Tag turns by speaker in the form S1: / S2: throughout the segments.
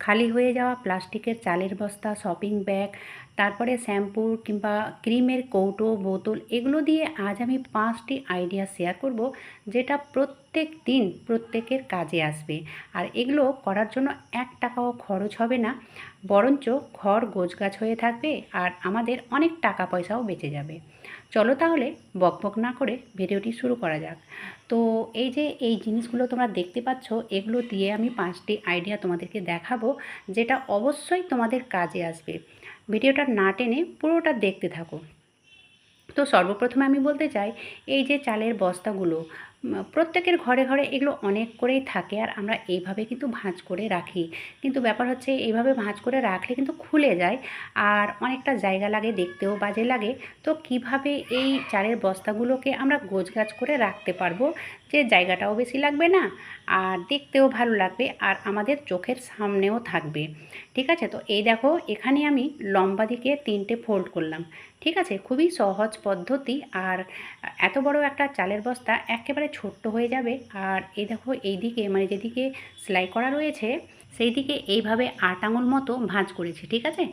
S1: খালি হয়ে যাওয়া প্লাস্টিকের চালের বস্তা শপিং ব্যাগ তারপরে শ্যাম্পু কিংবা ক্রিমের কৌটো, বোতল এগুলো দিয়ে আজ আমি পাঁচটি আইডিয়া শেয়ার করব, যেটা প্রত্যেক দিন প্রত্যেকের কাজে আসবে। আর এগুলো করার জন্য এক টাকাও খরচ হবে না, বরঞ্চ ঘর গোছগাছ হয়ে থাকবে আর আমাদের অনেক টাকা পয়সাও বেঁচে যাবে। চলো তাহলে বকবক না করে ভিডিওটি শুরু করা যাক। তো এই যে এই জিনিসগুলো তোমরা দেখতে পাচ্ছ, এগুলো দিয়ে আমি পাঁচটি আইডিয়া তোমাদেরকে দেখাবো, যেটা অবশ্যই তোমাদের কাজে আসবে। ভিডিওটা না টেনে পুরোটা দেখতে থাকো। তো সর্বপ্রথমে আমি বলতে চাই, এই যে চালের বস্তাগুলো প্রত্যেকের ঘরে ঘরে এগুলো অনেক করেই থাকে আর আমরা এইভাবে কিন্তু ভাঁজ করে রাখি। কিন্তু ব্যাপার হচ্ছে এইভাবে ভাঁজ করে রাখলে কিন্তু খুলে যায় আর অনেকটা জায়গা লাগে, দেখতেও বাজে লাগে। তো কীভাবে এই চালের বস্তাগুলোকে আমরা গোছগাছ করে রাখতে পারব? যে জায়গাটাও বেশি লাগবে না, আর দেখতেও ভালো লাগবে, আর আমাদের চোখের সামনেও থাকবে। ঠিক আছে? তো এই দেখো, এখানে আমি লম্বা দিকে তিনটে ফোল্ড করলাম। ঠিক আছে? খুবই সহজ পদ্ধতি, আর এত বড় একটা চালের বস্তা একেবারে ছোট্ট হয়ে যাবে। আর এই দেখো, এই দিকে মানে যেদিকে সেলাই করা রয়েছে সেই দিকে এইভাবে আট আঙুল মতো ভাঁজ করেছি। ঠিক আছে?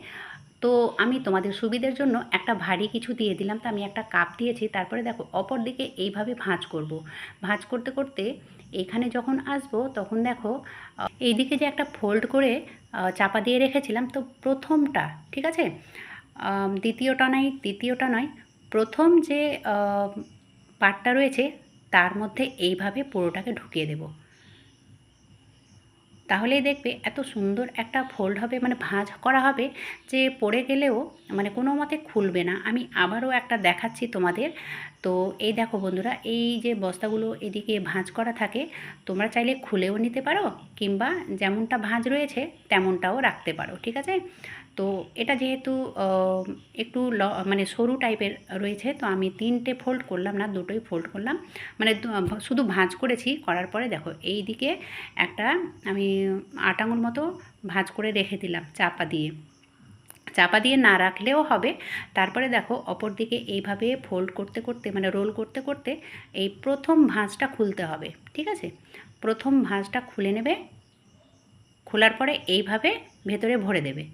S1: তো আমি তোমাদের সুবিধের জন্য একটা ভারী কিছু দিয়ে দিলাম। তো আমি একটা কাপ দিয়েছি। তারপরে দেখো অপর দিকে এইভাবে ভাঁজ করব। ভাঁজ করতে করতে এখানে যখন আসব তখন দেখো আহ, এইদিকে যে একটা ফোল্ড করে চাপা দিয়ে রেখেছিলাম তো প্রথমটা ঠিক আছে? দ্বিতীয়টা নয় তৃতীয়টা নয়। প্রথম যে পাটটা রয়েছে তার মধ্যে এইভাবে পুরোটাকে ঢুকিয়ে দেব। তাহলেই দেখবে এত সুন্দর একটা ফোল্ড হবে মানে ভাঁজ করা হবে যে পড়ে গেলেও মানে কোনো মতে খুলবে না। আমি আবারও একটা দেখাচ্ছি তোমাদের। তো এই দেখো বন্ধুরা, এই যে বস্তাগুলো এদিকে ভাঁজ করা থাকে, তোমরা চাইলে খুলেও নিতে পারো কিংবা যেমনটা ভাঁজ রয়েছে তেমনটাও রাখতে পারো, ঠিক আছে? তো এটা যেহেতু একটু ল মানে সরু টাইপের রয়েছে, তো আমি তিনটে ফোল্ড করলাম না, দুটোই ফোল্ড করলাম। মানে শুধু ভাঁজ করেছি, করার পরে দেখো, এই দিকে একটা আমি আট আঙুল মতো ভাঁজ করে রেখে দিলাম, চাপা দিয়ে। চাপা দিয়ে না রাখলেও হবে। তারপরে দেখো, অপর দিকে এইভাবে ফোল্ড করতে করতে মানে রোল করতে করতে, এই প্রথম ভাঁজটা খুলতে হবে, ঠিক আছে? প্রথম ভাঁজটা খুলে নেবে, খোলার পরে এইভাবে ভেতরে ভরে দেবে।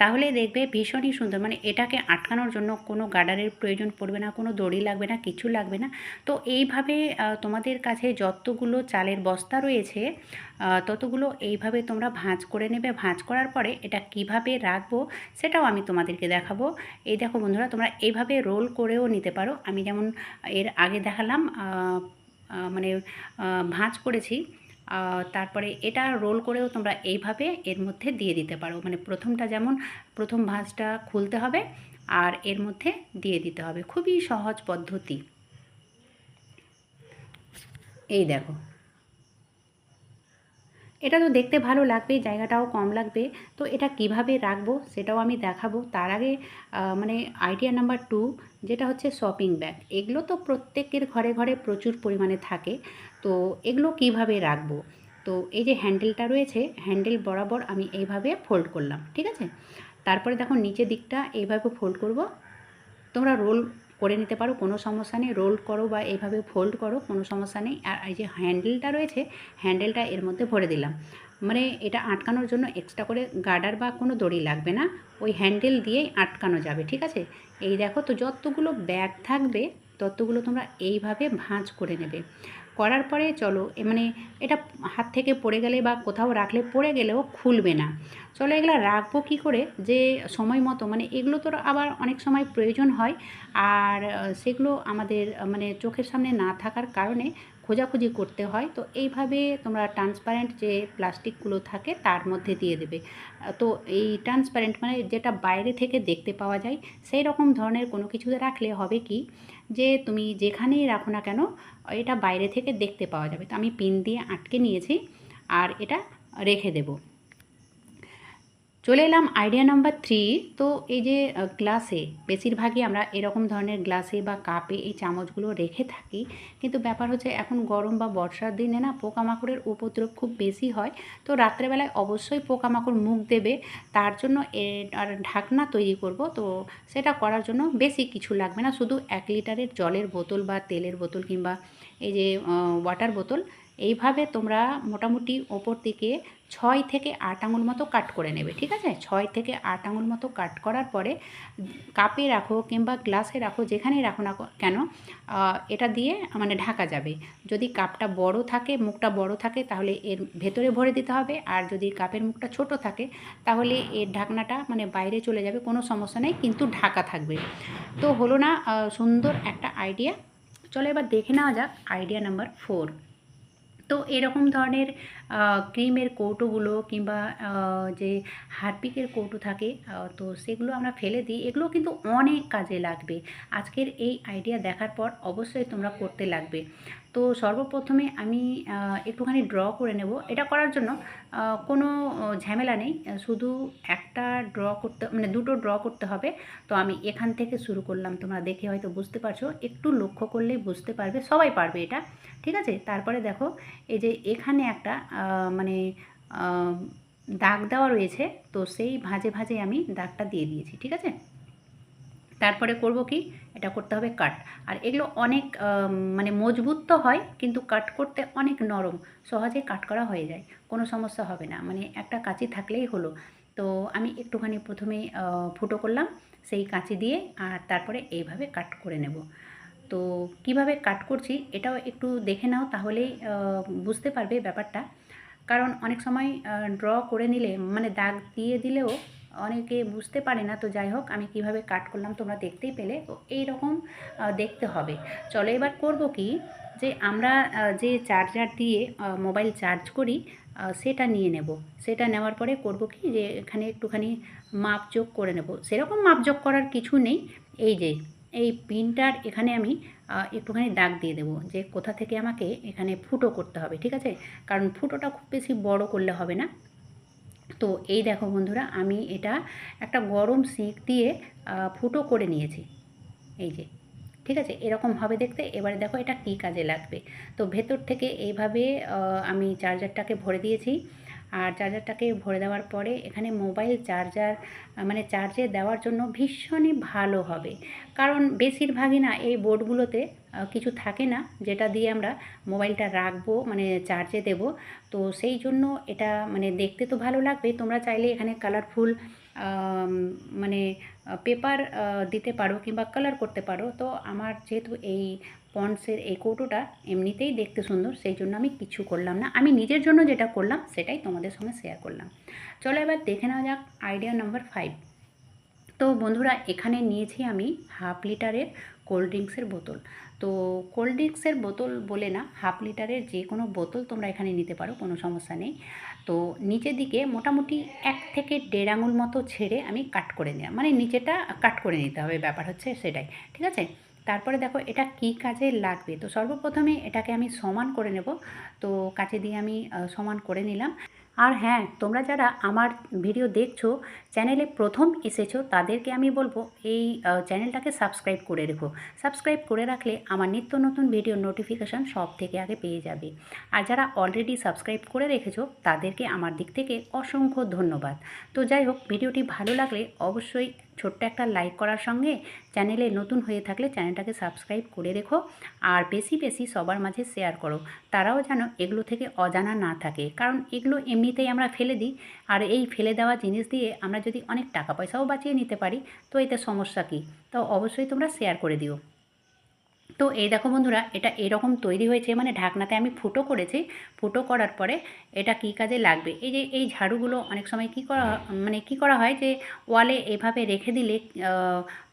S1: তাহলে দেখবে ভীষণই সুন্দর। মানে এটাকে আটকানোর জন্য কোনো গার্ডারের প্রয়োজন পড়বে না, কোনো দড়ি লাগবে না, কিছু লাগবে না। তো এইভাবে তোমাদের কাছে যতগুলো চালের বস্তা রয়েছে ততগুলো এইভাবে তোমরা ভাঁজ করে নেবে। ভাঁজ করার পরে এটা কীভাবে রাখব সেটাও আমি তোমাদেরকে দেখাবো। এই দেখো বন্ধুরা, তোমরা এইভাবে রোল করেও নিতে পারো। আমি যেমন এর আগে দেখালাম মানে ভাঁজ করেছি। তারপরে এটা রোল করেও তোমরা এইভাবে এর মধ্যে দিয়ে দিতে পারো। মানে প্রথমটা যেমন প্রথম ভাঁজটা খুলতে হবে আর এর মধ্যে দিয়ে দিতে হবে। খুবই সহজ পদ্ধতি। এই দেখো। এটা তো দেখতে ভালো লাগবে, জায়গাটাও কম লাগবে। তো এটা কীভাবে রাখব সেটাও আমি দেখাবো। তার আগে মানে আইডিয়া নাম্বার টু যেটা হচ্ছে শপিং ব্যাগ এগুলো তো প্রত্যেকের ঘরে ঘরে প্রচুর পরিমাণে থাকে। তো এগুলো কীভাবে রাখব? তো এই যে হ্যান্ডেলটা রয়েছে হ্যান্ডেল বরাবর আমি এইভাবে ফোল্ড করলাম, ঠিক আছে? তারপরে দেখো নিচের দিকটা এইভাবে ফোল্ড করব। তোমরা রোল করে নিতে পারো, কোনো সমস্যা নেই। রোল করো বা এইভাবে ফোল্ড করো, কোনো সমস্যা নেই। আর এই যে হ্যান্ডেলটা রয়েছে হ্যান্ডেলটা এর মধ্যে ভরে দিলাম। মানে এটা আটকানোর জন্য এক্সট্রা করে গার্ডার বা কোনো দড়ি লাগবে না। ওই হ্যান্ডেল দিয়েই আটকানো যাবে, ঠিক আছে? এই দেখো তো যতগুলো ব্যাগ থাকবে, ততগুলো তোমরা এইভাবে ভাঁজ করে নেবে। করার পরে চলো মানে এটা হাত থেকে পড়ে গেলে বা কোথাও রাখলে পড়ে গেলেও খুলবে না। চলো এগুলো রাখব কী করে? যে সময় মতো মানে এগুলো তো আবার অনেক সময় প্রয়োজন হয়। আর সেগুলো আমাদের মানে চোখের সামনে না থাকার কারণে খোঁজাখুঁজি করতে হয়। তো এইভাবে তোমরা ট্রান্সপারেন্ট যে প্লাস্টিকগুলো থাকে তার মধ্যে দিয়ে দেবে। তো এই ট্রান্সপারেন্ট মানে যেটা বাইরে থেকে দেখতে পাওয়া যায় সেই রকম ধরনের কোনো কিছুতে রাখলে হবে কি? যে তুমি যেখানেই রাখো না কেন, এটা বাইরে থেকে দেখতে পাওয়া যাবে। তো আমি পিন দিয়ে আটকে নিয়েছি আর এটা রেখে দেবো। চলে এলাম আইডিয়া নাম্বার থ্রি তো এই যে গ্লাসে বেশিরভাগই আমরা এরকম ধরনের গ্লাসে বা কাপে এই চামচগুলো রেখে থাকি। কিন্তু ব্যাপার হচ্ছে এখন গরম বা বর্ষার দিনে না পোকামাকড়ের উপদ্রব খুব বেশি হয়। তো রাত্রেবেলায় অবশ্যই পোকামাকড় মুখ দেবে। তার জন্য আর ঢাকনা তৈরি করব। তো সেটা করার জন্য বেশি কিছু লাগবে না। শুধু এক লিটারের জলের বোতল বা তেলের বোতল কিংবা এই যে ওয়াটার বোতল। এইভাবে তোমরা মোটামুটি ওপর থেকে ছয় থেকে আট আঙুল মতো কাট করে নেবে, ঠিক আছে? ছয় থেকে আট আঙুল মতো কাট করার পরে কাপে রাখো কিংবা গ্লাসে রাখো, যেখানেই রাখো না কেন এটা দিয়ে মানে ঢাকা যাবে। যদি কাপটা বড় থাকে, মুখটা বড় থাকে, তাহলে এর ভেতরে ভরে দিতে হবে। আর যদি কাপের মুখটা ছোট থাকে, তাহলে এর ঢাকনাটা মানে বাইরে চলে যাবে, কোনো সমস্যা নেই, কিন্তু ঢাকা থাকবে। তো হলো না সুন্দর একটা আইডিয়া। চলো এবার দেখে নেওয়া যাক আইডিয়া নাম্বার ফোর। তো এরকম ধরনের ক্রিমের কৌটোগুলো কিংবা যে হারপিকের কৌটো থাকে তো সেগুলো আমরা ফেলে দিই। এগুলো কিন্তু অনেক কাজে লাগবে। আজকের এই আইডিয়া দেখার পর অবশ্যই তোমরা করতে লাগবে। তো সর্বপ্রথমে আমি একটুখানি ড্র করে নেব। এটা করার জন্য কোনো ঝামেলা নেই। শুধু একটা ড্র করতে মানে দুটো ড্র করতে হবে। তো আমি এখান থেকে শুরু করলাম। তোমরা দেখে হয়তো বুঝতে পারছ। একটু লক্ষ্য করলেই বুঝতে পারবে। সবাই পারবে এটা। ঠিক আছে? তারপরে দেখো, এই যে এখানে একটা মানে দাগ দেওয়া রয়েছে, তো সেই ভাঁজে ভাঁজে আমি দাগটা দিয়ে দিয়েছি, ঠিক আছে? তারপরে করব কি? এটা করতে হবে কাট আর এগুলো অনেক মানে মজবুত তো হয়, কিন্তু কাট করতে অনেক নরম, সহজে কাট করা হয়ে যায়, কোনো সমস্যা হবে না। মানে একটা কাঁচি থাকলেই হলো। তো আমি একটুখানি প্রথমে ফুটো করলাম, সেই কাঁচি দিয়ে, আর তারপরে এইভাবে কাট করে নেব। তো কীভাবে কাট করছি, এটাও একটু দেখে নাও, তাহলেই বুঝতে পারবে ব্যাপারটা। কারণ অনেক সময় ড্র করে নিলে মানে দাগ দিয়ে দিলেও অনেকে বুঝতে পারে না, তো যাই হোক, আমি কীভাবে কাট করলাম তোমরা দেখতেই পেলে, তো এই রকম দেখতে হবে। চলো এবার করব কি, যে আমরা যে চার্জার দিয়ে মোবাইল চার্জ করি সেটা নিয়ে নেব। সেটা নেওয়ার পরে করব কি, যে এখানে একটুখানি মাপযোগ করে নেব। সেরকম মাপযোগ করার কিছু নেই, এই যে এই পিনটার এখানে আমি একটুখানি দাগ দিয়ে দেবো যে কোথা থেকে আমাকে এখানে ফুটো করতে হবে, ঠিক আছে? কারণ ফুটোটা খুব বেশি বড় করলে হবে না। তো এই দেখো বন্ধুরা, আমি এটা একটা গরম সেঁক দিয়ে ফুটো করে নিয়েছি। এই যে, ঠিক আছে? এরকম হবে দেখতে। এবারে দেখো এটা কী কাজে লাগবে। তো ভেতর থেকে এইভাবে আমি চার্জারটাকে ভরে দিয়েছি। আর চার্জারটাকে ভরে দেওয়ার পরে এখানে মোবাইল চার্জার মানে চার্জে দেওয়ার জন্য ভীষণই ভালো হবে। কারণ বেশিরভাগই না এই বোর্ডগুলোতে কিছু থাকে না যেটা দিয়ে আমরা মোবাইলটা রাখব মানে চার্জে দেব। তো সেই জন্য এটা মানে দেখতে তো ভালো লাগবে। তোমরা চাইলে এখানে কালারফুল মানে পেপার দিতে পারো কিংবা কালার করতে পারো। তো আমার যেহেতু এই পন্ডসের এই কৌটোটা এমনিতেই দেখতে সুন্দর, সেই জন্য আমি কিছু করলাম না। আমি নিজের জন্য যেটা করলাম, সেটাই তোমাদের সঙ্গে শেয়ার করলাম। চলো এবার দেখে নেওয়া যাক আইডিয়া নাম্বার ফাইভ তো বন্ধুরা, এখানে নিয়েছি আমি হাফ লিটারের কোল্ড ড্রিঙ্কসের বোতল। তো কোল্ড ড্রিঙ্কসের বোতল বলে না হাফ লিটারের যে কোনো বোতল তোমরা এখানে নিতে পারো, কোনো সমস্যা নেই। তো নিচের দিকে মোটামুটি এক থেকে দেড় আঙুল মতো ছেড়ে আমি কাট করে নিলাম মানে নিচেটা কাট করে নিতে হবে, ব্যাপার হচ্ছে সেটাই, ঠিক আছে? তারপরে দেখো এটা কি কাজে লাগবে? তো সর্বপ্রথমে এটাকে আমি সমান করে নেব। তো কাছে দিয়ে আমি সমান করে নিলাম। আর হ্যাঁ তোমরা যারা আমার ভিডিও দেখছ, চ্যানেলে প্রথম এসেছ, তাদেরকে আমি বলব, এই চ্যানেলটাকে সাবস্ক্রাইব করে রেখো। সাবস্ক্রাইব করে রাখলে আমার নিত্য নতুন ভিডিও নোটিফিকেশান সব থেকে আগে পেয়ে যাবে। আর যারা অলরেডি সাবস্ক্রাইব করে রেখেছো, তাদেরকে আমার দিক থেকে অসংখ্য ধন্যবাদ। তো যাই হোক, ভিডিওটি ভালো লাগলে অবশ্যই ছোট্ট একটা লাইক করার সঙ্গে চ্যানেলে নতুন হয়ে থাকলে চ্যানেলটাকে সাবস্ক্রাইব করে রেখো আর বেশি বেশি সবার মাঝে শেয়ার করো। তারাও যেন এগুলো থেকে অজানা না থাকে। কারণ এগুলো এমনিতেই আমরা ফেলে দিই আর এই ফেলে দেওয়া জিনিস দিয়ে আমরা যদি অনেক টাকা পয়সাও বাঁচিয়ে নিতে পারি, তো এতে সমস্যা কী? তো অবশ্যই তোমরা শেয়ার করে দিও। তো এই দেখো বন্ধুরা, এটা এরকম তৈরি হয়েছে মানে ঢাকনাতে আমি ফুটো করেছি। ফুটো করার পরে এটা কি কাজে লাগবে? এই যে এই ঝাড়ুগুলো অনেক সময় কি করা মানে কি করা হয় যে, ওয়ালে এভাবে রেখে দিলে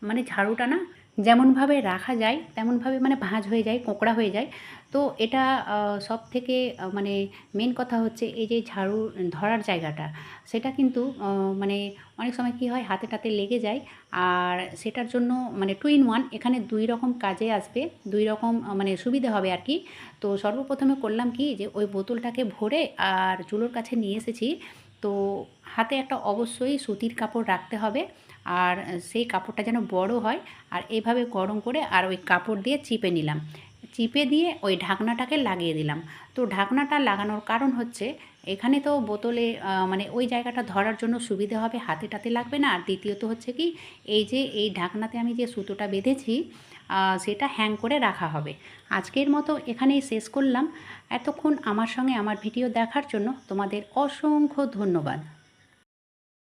S1: মানে ঝাড়ুটা না যেমনভাবে রাখা যায়, তেমনভাবে মানে ভাঁজ হয়ে যায়, কোঁকড়া হয়ে যায়। তো এটা সব থেকে মানে মেন কথা হচ্ছে এই যে ঝাড়ু ধরার জায়গাটা, সেটা কিন্তু মানে অনেক সময় কী হয়, হাতে টাতে লেগে যায়। আর সেটার জন্য মানে টু ইন ওয়ান এখানে দুই রকম কাজে আসবে, দুই রকম মানে সুবিধে হবে আর কি। তো সর্বপ্রথমে করলাম কি যে ওই বোতলটাকে ভরে আর চুলোর কাছে নিয়ে এসেছি। তো হাতে একটা অবশ্যই সুতির কাপড় রাখতে হবে। আর সেই কাপড়টা যেন বড় হয়, আর এইভাবে গরম করে আর ওই কাপড় দিয়ে চিপে নিলাম। চিপে দিয়ে ওই ঢাকনাটাকে লাগিয়ে দিলাম। তো ঢাকনাটা লাগানোর কারণ হচ্ছে, এখানে তো বোতলে মানে ওই জায়গাটা ধরার জন্য সুবিধে হবে হাতে টাতে লাগবে না। আর দ্বিতীয়ত হচ্ছে কি, এই যে, এই ঢাকনাতে আমি যে সুতোটা বেঁধেছি সেটা হ্যাং করে রাখা হবে। আজকের মতো এখানেই শেষ করলাম। এতক্ষণ আমার সঙ্গে আমার ভিডিও দেখার জন্য তোমাদের অসংখ্য ধন্যবাদ।